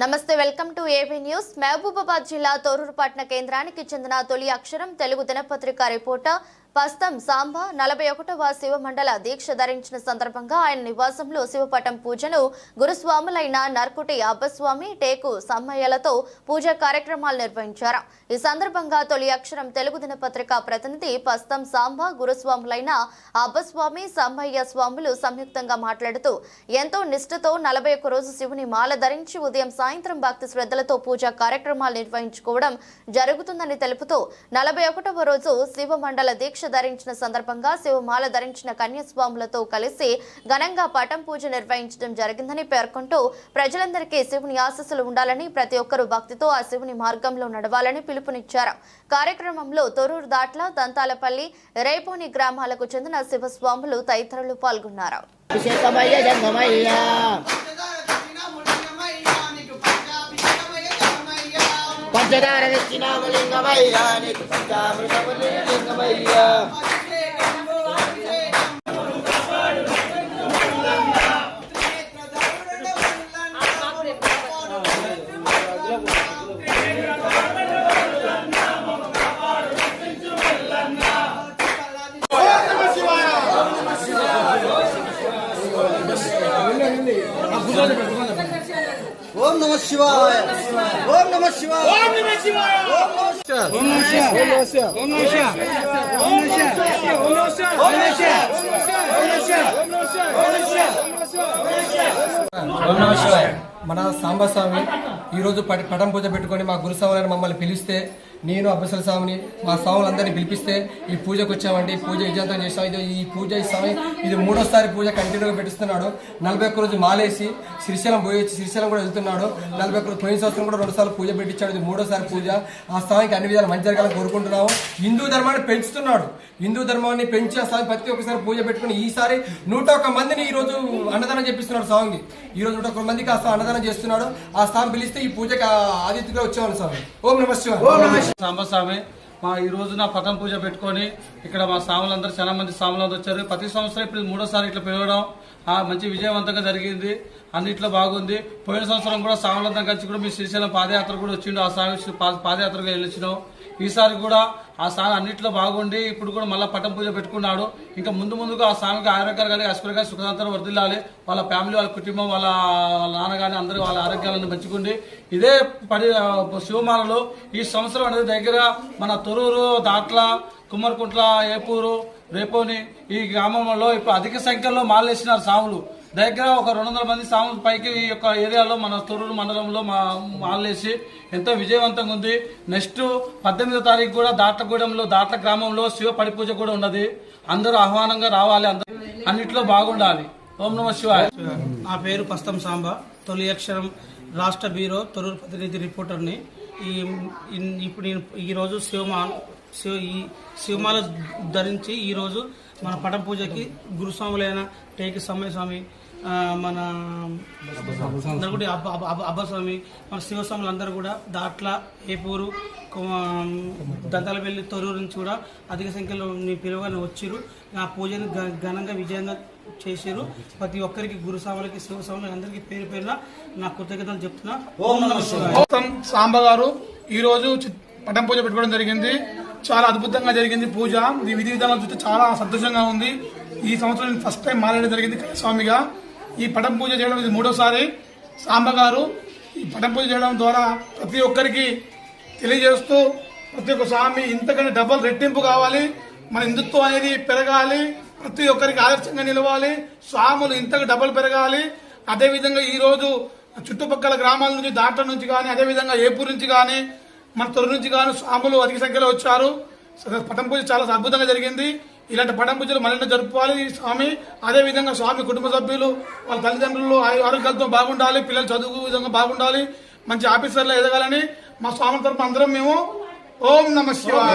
నమస్తే welcome to AB news. Mahabubabad జిల్లా తోరూరుపట్న కేంద్రానికి చెందిన తొలి అక్షరం తెలుగు దినపత్రిక రిపోర్టర్ పస్తం సాంబ నలభై ఒకటవ శివమండల దీక్ష ధరించిన సందర్భంగా ఆయన నివాసంలో శివపటం పూజను గురుస్వాములైన నర్కుటి అబ్బస్వామి టేకు సమ్మయ్యలతో పూజా కార్యక్రమాలు నిర్వహించారు. ఈ సందర్భంగా తొలి అక్షరం తెలుగు దినపత్రిక ప్రతినిధి పస్తం సాంబ గురుస్వాములైన అబ్బస్వామి సమ్మయ్య స్వాములు సంయుక్తంగా మాట్లాడుతూ ఎంతో నిష్ఠతో నలభై ఒక్క రోజు శివుని మాల ధరించి ఉదయం సాయంత్రం భక్తి శ్రద్ధలతో పూజా కార్యక్రమాలు నిర్వహించుకోవడం జరుగుతుందని తెలుపుతూ నలభై ఒకటవ రోజు శివ మండల దీక్ష ధరించిన సందర్భంగా శివమాల ధరించిన కన్యాస్వాములతో కలిసి ఘనంగా పటం పూజ నిర్వహించడం జరిగిందని పేర్కొంటూ ప్రజలందరికీ శివుని ఆశస్సులు ఉండాలని ప్రతి ఒక్కరూ భక్తితో ఆ శివుని మార్గంలో నడవాలని పిలుపునిచ్చారు. కార్యక్రమంలో తొరూరు దాట్ల దంతాలపల్లి రేపోని గ్రామాలకు చెందిన శివస్వాములు తదితరులు పాల్గొన్నారు. అభిషేకమయ్య జంగమయ్య పంచదార దక్షిణామలింగమయ్య నీకు పంచామృతములింగమయ్య ఓం నమ శివాయ ఓం నమ శివాయ ఓం నమ శివాయ ఓం నమ ఓం నమః శివాయ. మన సాంబస్వామి ఈరోజు పట పటం పూజ పెట్టుకొని మా గురుస్వాములను మమ్మల్ని పిలిస్తే నేను అబ్బసల స్వామిని మా స్వాములందరినీ పిలిపిస్తే ఈ పూజకు వచ్చామండి. ఈ పూజ విజయంతం చేస్తాం ఇది ఈ పూజ ఈ స్వామి ఇది మూడోసారి పూజ కంటిన్యూగా పెట్టిస్తున్నాడు. నలభై ఒక్క రోజు మాలేసి శ్రీశైలం పోయి వచ్చి శ్రీశైలం కూడా వెళ్తున్నాడు. నలభై ఒక్క పోయిన సంవత్సరం కూడా రెండు సార్లు పూజ పెట్టించాడు. ఇది మూడోసారి పూజ. ఆ స్వామికి అన్ని విధాలు మంచి జరగాలని కోరుకుంటున్నాము. హిందూ ధర్మాన్ని పెంచుతున్నాడు. హిందూ ధర్మాన్ని పెంచి ఆ స్వామి ప్రతి ఒక్కసారి పూజ పెట్టుకుని ఈసారి నూట ఒక్క మందిని ఈ రోజు అన్నదానం చేపిస్తున్నాడు స్వామికి ఈ రోజు నూట ఒక్క మందికి ఆ స్వామి అన్నదానం చేస్తున్నాడు. ఆ స్వామి పిలిస్తే ఈ పూజకి ఆదిత్యగా వచ్చేవాడు స్వామి ఓం నమ సాంబస్వామి మా ఈ రోజున పటం పూజ పెట్టుకొని ఇక్కడ మా స్వాములందరూ చాలా మంది స్వాములందరూ వచ్చారు. ప్రతి సంవత్సరం ఇప్పుడు మూడోసారి ఇట్లా పిలవడం ఆ మంచి విజయవంతంగా జరిగింది. అన్నిట్లో బాగుంది. పోయిన సంవత్సరం కూడా స్వాములందరం కలిసి కూడా మీ శ్రీశైలం పాదయాత్ర కూడా వచ్చిండు. ఆ స్వామి పాదయాత్రగా వెళ్ళొచ్చినాం. ఈసారి కూడా ఆ స్వామి అన్నింటిలో బాగుండి ఇప్పుడు కూడా మళ్ళీ పట్టం పూజ పెట్టుకున్నాడు. ఇంకా ముందు ముందుగా ఆ స్వామికి ఆరోగ్యాలు కలిగి కానీ సుఖశాంతం వర్దిల్లాలి వాళ్ళ ఫ్యామిలీ వాళ్ళ కుటుంబం వాళ్ళ వాళ్ళ నాన్న కానీ అందరూ వాళ్ళ ఆరోగ్యాలను పెంచుకుండి. ఇదే పడి శివమాలలో ఈ సంవత్సరం అనేది దగ్గర మన తొరూరు దాట్ల కుమ్మరికుంట్ల ఏపూరు రేపోని ఈ గ్రామంలో ఇప్పుడు అధిక సంఖ్యలో మాలేసినారు సాములు దగ్గర ఒక రెండు వందల మంది సాముల పైకి ఈ యొక్క ఏరియాలో మన తొర్రూరు మండలంలో మా మాలేసి ఎంతో విజయవంతంగా ఉంది. నెక్స్ట్ పద్దెనిమిదో తారీఖు కూడా దాట్లగూడెంలో దాట్ల గ్రామంలో శివ పడి పూజ కూడా ఉన్నది. అందరూ ఆహ్వానంగా రావాలి అందరూ అన్నిట్లో బాగుండాలి. ఓం నమ శివాయ. నా పేరు పస్తం సాంబ. తొలి అక్షరం రాష్ట్ర బ్యూరో తొరూరు ప్రతినిధి రిపోర్టర్ని. ఈ ఇప్పుడు నేను ఈరోజు శివ శివ ఈ శివమాల ధరించి ఈరోజు మన పటం పూజకి గురుస్వాములైన టేకి సమ్మయ్య స్వామి మన అబ్బ- అబ్బస్వామి మన శివస్వాములు అందరూ కూడా దాట్ల ఏపూరు దంతాలపల్లి తొరూరు నుంచి కూడా అధిక సంఖ్యలో మీ పిలువగానే వచ్చిర్రు. ఆ పూజను ఘ- ఘనంగా విజయంగా చేశారు ప్రతి ఒక్కరికి గురుస్వాములకి శివస్వాములకి అందరికీ పేరు పేరున నా కృతజ్ఞతలు చెప్తున్నా. ఓం నమః శివాయ. మొత్తం సాంబ గారు ఈ రోజు చి- పటం పూజ పెట్టుకోవడం జరిగింది. చాలా అద్భుతంగా జరిగింది పూజ. ఈ విధి విధానం చూస్తే చాలా సంతోషంగా ఉంది. ఈ సంవత్సరం ఫస్ట్ టైం మారేయడం జరిగింది స్వామిగా ఈ పటం పూజ చేయడం ఇది మూడోసారి. సాంబగారు ఈ పటం పూజ చేయడం ద్వారా ప్రతి ఒక్కరికి తెలియజేస్తూ ప్రతి ఒక్క స్వామి ఇంతకంటే డబల్ రెట్టింపు కావాలి. మన హిందుత్వం అనేది పెరగాలి. ప్రతి ఒక్కరికి ఆదర్శంగా నిలవాలి. స్వాములు ఇంతకు డబల్ పెరగాలి. అదేవిధంగా ఈరోజు చుట్టుపక్కల గ్రామాల నుంచి దాంట్లో నుంచి కానీ అదేవిధంగా ఏపూర్ నుంచి కానీ మన తొలి నుంచి కానీ స్వాములు అధిక సంఖ్యలో వచ్చారు. పటం పూజ చాలా అద్భుతంగా జరిగింది. ఇలాంటి పటం పూజలు మళ్ళీ జరుపుకోవాలి ఈ స్వామి అదేవిధంగా స్వామి కుటుంబ సభ్యులు వాళ్ళ తల్లిదండ్రులు ఆయు- ఆరోగ్యాలతో బాగుండాలి పిల్లలు చదువు విధంగా బాగుండాలి మంచి ఆఫీసర్లు ఎదగాలని మా స్వామి తరపు అందరం మేము ఓం నమ శివాయ.